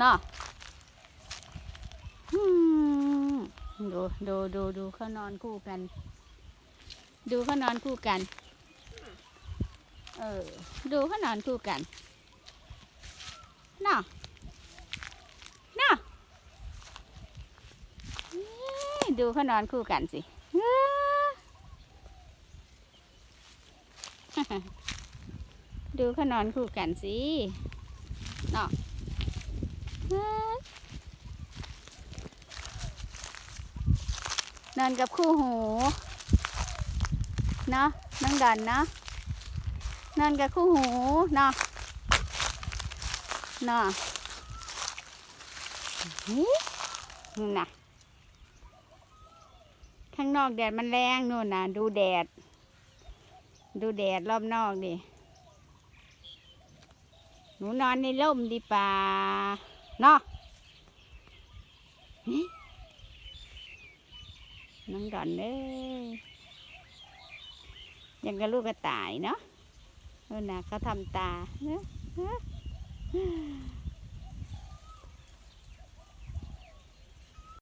เนาะอืมดูดูดูดูเขานอนคู่กัน ดูเขานอนคู่กัน เออ ดูเขานอนคู่กันนาะนาะเอ้ยดูเขานอนคู่กันสิดูเขานอนคู่กันสิเนาะเอ้ย นอนกับคู่หูเนาะน้องดันเนาะนอนกับคู่หูเนาะเนาะเฮ้ยนู่นะข้างนอกแดดมันแรงนู่นน่ะดูแดด ดูแดดรอบนอกดิหนูนอนในร่มดีป่าเนาะ น้องดอนเอ้ยยังกับลูกกระต่ายเนาะเออนะเขาทำตาเนาะ